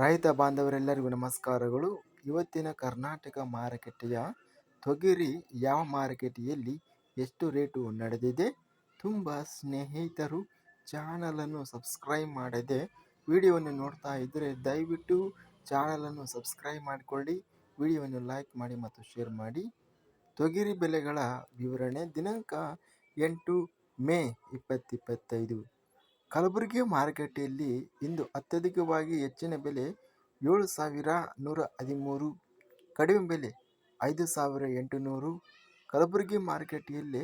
ರೈತ ಬಾಂಧವರೆಲ್ಲರಿಗೂ ನಮಸ್ಕಾರಗಳು. ಇವತ್ತಿನ ಕರ್ನಾಟಕ ಮಾರುಕಟ್ಟೆಯ ತೊಗರಿ ಯಾವ ಮಾರುಕಟ್ಟೆಯಲ್ಲಿ ಎಷ್ಟು ರೇಟು ನಡೆದಿದೆ? ತುಂಬ ಸ್ನೇಹಿತರು ಚಾನಲನ್ನು ಸಬ್ಸ್ಕ್ರೈಬ್ ಮಾಡದೆ ವಿಡಿಯೋವನ್ನು ನೋಡ್ತಾ ಇದ್ದರೆ ದಯವಿಟ್ಟು ಚಾನಲನ್ನು ಸಬ್ಸ್ಕ್ರೈಬ್ ಮಾಡಿಕೊಳ್ಳಿ, ವಿಡಿಯೋವನ್ನು ಲೈಕ್ ಮಾಡಿ ಮತ್ತು ಶೇರ್ ಮಾಡಿ. ತೊಗರಿ ಬೆಲೆಗಳ ವಿವರಣೆ ದಿನಾಂಕ ಎಂಟು ಮೇ ಇಪ್ಪತ್ತಿಪ್ಪತ್ತೈದು ಕಲಬುರಗಿ ಮಾರುಕಟ್ಟೆಯಲ್ಲಿ ಇಂದು ಅತ್ಯಧಿಕವಾಗಿ ಹೆಚ್ಚಿನ ಬೆಲೆ ಏಳು ಸಾವಿರ ನೂರ ಹದಿಮೂರು, ಕಡಿಮೆ ಬೆಲೆ ಐದು ಸಾವಿರ ಎಂಟುನೂರು, ಕಲಬುರಗಿ ಮಾರುಕಟ್ಟೆಯಲ್ಲಿ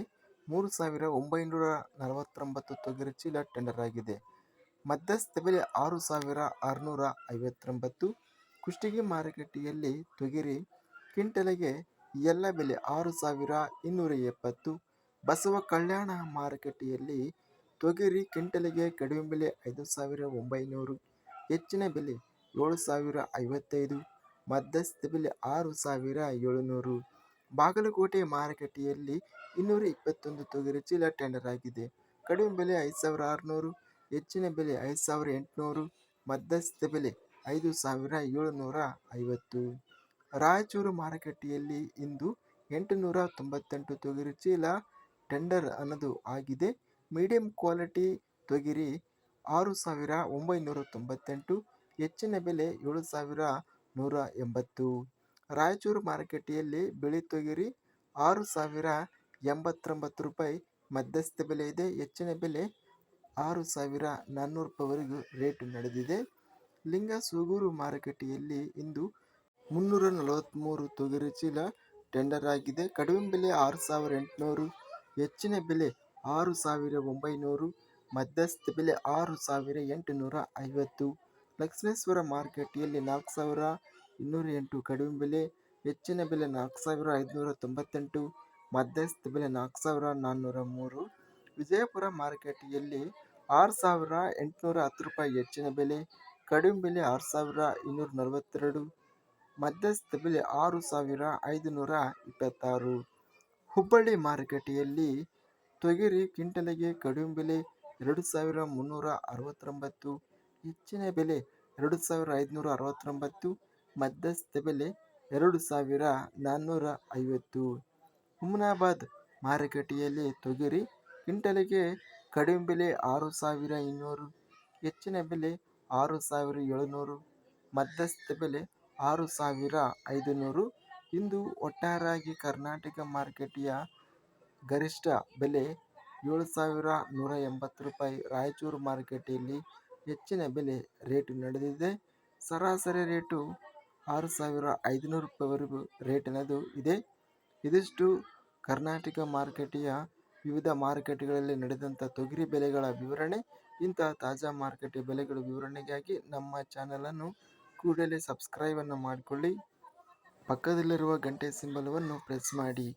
ಮೂರು ಸಾವಿರ ಒಂಬೈನೂರ ನಲವತ್ತೊಂಬತ್ತು ತೊಗರಿ ಚೀಲ ಟೆಂಡರ್ ಆಗಿದೆ. ಮಧ್ಯಸ್ಥ ಬೆಲೆ ಆರು ಸಾವಿರ ಆರುನೂರ ಐವತ್ತೊಂಬತ್ತು, ಕುಷ್ಟಗಿ ಮಾರುಕಟ್ಟೆಯಲ್ಲಿ ತೊಗರಿ ಕ್ವಿಂಟಲಿಗೆ ಎಲ್ಲ ಬೆಲೆ ಆರು ಸಾವಿರ ಇನ್ನೂರ ಎಪ್ಪತ್ತು, ಬಸವ ಕಲ್ಯಾಣ ಮಾರುಕಟ್ಟೆಯಲ್ಲಿ ತೊಗರಿ ಕ್ವಿಂಟಲಿಗೆ ಕಡಿಮೆ ಬೆಲೆ ಐದು ಸಾವಿರ ಒಂಬೈನೂರು, ಹೆಚ್ಚಿನ ಬೆಲೆ ಏಳು ಸಾವಿರ ಐವತ್ತೈದು, ಮಧ್ಯಸ್ಥ ಬೆಲೆ ಆರು ಸಾವಿರ ಏಳುನೂರು. ಬಾಗಲಕೋಟೆ ಮಾರುಕಟ್ಟೆಯಲ್ಲಿ ಇನ್ನೂರ ಇಪ್ಪತ್ತೊಂದು ತೊಗರಿ ಚೀಲ ಟೆಂಡರ್ ಆಗಿದೆ. ಕಡಿಮೆ ಬೆಲೆ ಐದು ಸಾವಿರ ಆರುನೂರು, ಹೆಚ್ಚಿನ ಬೆಲೆ ಐದು ಸಾವಿರ ಎಂಟುನೂರು, ಮಧ್ಯಸ್ಥ ಬೆಲೆ ಐದು ಸಾವಿರ ಏಳುನೂರ ಐವತ್ತು ರಾಯಚೂರು ಮಾರುಕಟ್ಟೆಯಲ್ಲಿ ಇಂದು ಎಂಟುನೂರ ತೊಂಬತ್ತೆಂಟು ತೊಗರಿ ಚೀಲ ಟೆಂಡರ್ ಅನ್ನೋದು ಆಗಿದೆ. ಮೀಡಿಯಂ ಕ್ವಾಲಿಟಿ ತೊಗರಿ ಆರು ಸಾವಿರ ಒಂಬೈನೂರ ತೊಂಬತ್ತೆಂಟು, ಹೆಚ್ಚಿನ ಬೆಲೆ ಏಳು ಸಾವಿರ ನೂರ ಎಂಬತ್ತು. ರಾಯಚೂರು ಮಾರುಕಟ್ಟೆಯಲ್ಲಿ ಬಿಳಿ ತೊಗಿರಿ ಆರು ಸಾವಿರ ಎಂಬತ್ತೊಂಬತ್ತು ರೂಪಾಯಿ. ಮಧ್ಯಸ್ಥ ಬೆಲೆ ಇದೆ, ಹೆಚ್ಚಿನ ಬೆಲೆ ಆರು ಸಾವಿರ ನಾನ್ನೂರು ರೂಪಾಯಿವರೆಗೂ ರೇಟ್ ನಡೆದಿದೆ. ಲಿಂಗಸೂಗೂರು ಮಾರುಕಟ್ಟೆಯಲ್ಲಿ ಇಂದು ಮುನ್ನೂರ ನಲವತ್ತ್ಮೂರು ತೊಗರಿ ಚೀಲ ಟೆಂಡರ್ ಆಗಿದೆ. ಕಡಿಮೆ ಬೆಲೆ ಆರು ಸಾವಿರ ಎಂಟುನೂರು, ಹೆಚ್ಚಿನ ಬೆಲೆ ಆರು ಸಾವಿರ ಒಂಬೈನೂರು, ಮಧ್ಯಸ್ಥ ಬೆಲೆ ಆರು ಸಾವಿರ ಎಂಟುನೂರ ಐವತ್ತು. ಲಕ್ಷ್ಮೇಶ್ವರ ಮಾರುಕಟ್ಟೆಯಲ್ಲಿ ನಾಲ್ಕು ಸಾವಿರ ಇನ್ನೂರ ಎಂಟು, ಕಡಿಮೆ ಬೆಲೆ, ಹೆಚ್ಚಿನ ಬೆಲೆ ನಾಲ್ಕು ಸಾವಿರ ಐದುನೂರ ತೊಂಬತ್ತೆಂಟು, ಮಧ್ಯಸ್ಥ ಬೆಲೆ ನಾಲ್ಕು ಸಾವಿರ ನಾನ್ನೂರ ಮೂರು. ವಿಜಯಪುರ ಮಾರುಕಟ್ಟೆಯಲ್ಲಿ ಆರು ಸಾವಿರ ಎಂಟುನೂರ ಹತ್ತು ರೂಪಾಯಿ ಹೆಚ್ಚಿನ ಬೆಲೆ, ಕಡಿಮೆ ಬೆಲೆ ಆರು ಸಾವಿರ ಇನ್ನೂರ ನಲವತ್ತೆರಡು, ಮಧ್ಯಸ್ಥ ಬೆಲೆ ಆರು ಸಾವಿರ ಐದುನೂರ ಇಪ್ಪತ್ತಾರು. ಹುಬ್ಬಳ್ಳಿ ಮಾರುಕಟ್ಟೆಯಲ್ಲಿ ತೊಗರಿ ಕ್ವಿಂಟಲಿಗೆ ಕಡಿಮೆ ಬೆಲೆ ಎರಡು ಸಾವಿರ ಮುನ್ನೂರ ಅರವತ್ತೊಂಬತ್ತು, ಹೆಚ್ಚಿನ ಬೆಲೆ ಎರಡು ಸಾವಿರ ಐದುನೂರ ಅರವತ್ತೊಂಬತ್ತು, ಮಧ್ಯಸ್ಥ ಬೆಲೆ ಎರಡು ಸಾವಿರ ನಾನ್ನೂರ ಐವತ್ತು. ಹುಮನಾಬಾದ್ ಮಾರುಕಟ್ಟೆಯಲ್ಲಿ ತೊಗರಿ ಕ್ವಿಂಟಲಿಗೆ ಕಡಿಮೆ ಬೆಲೆ ಆರು ಸಾವಿರ ಇನ್ನೂರು, ಹೆಚ್ಚಿನ ಬೆಲೆ ಆರು ಸಾವಿರ ಏಳುನೂರು, ಮಧ್ಯಸ್ಥ ಬೆಲೆ ಆರು ಸಾವಿರ ಐದುನೂರು. ಇಂದು ಒಟ್ಟಾರಾಗಿ ಕರ್ನಾಟಕ ಮಾರುಕಟ್ಟೆಯ ಗರಿಷ್ಠ ಬೆಲೆ ಏಳು ಸಾವಿರ ನೂರ ಎಂಬತ್ತು ರೂಪಾಯಿ. ರಾಯಚೂರು ಮಾರುಕಟ್ಟೆಯಲ್ಲಿ ಹೆಚ್ಚಿನ ಬೆಲೆ ರೇಟು ನಡೆದಿದೆ. ಸರಾಸರಿ ರೇಟು ಆರು ಸಾವಿರ ಐದುನೂರು ರೂಪಾಯಿವರೆಗೂ ರೇಟ್ ಇದೆ. ಇದಿಷ್ಟು ಕರ್ನಾಟಕ ಮಾರುಕಟ್ಟೆಯ ವಿವಿಧ ಮಾರುಕಟ್ಟೆಗಳಲ್ಲಿ ನಡೆದಂಥ ತೊಗರಿ ಬೆಲೆಗಳ ವಿವರಣೆ. ಇಂತಹ ತಾಜಾ ಮಾರುಕಟ್ಟೆ ಬೆಲೆಗಳ ವಿವರಣೆಗಾಗಿ ನಮ್ಮ ಚಾನಲನ್ನು ಕೂಡಲೇ ಸಬ್ಸ್ಕ್ರೈಬನ್ನು ಮಾಡಿಕೊಳ್ಳಿ. ಪಕ್ಕದಲ್ಲಿರುವ ಗಂಟೆ ಸಿಂಬಲವನ್ನು ಪ್ರೆಸ್ ಮಾಡಿ.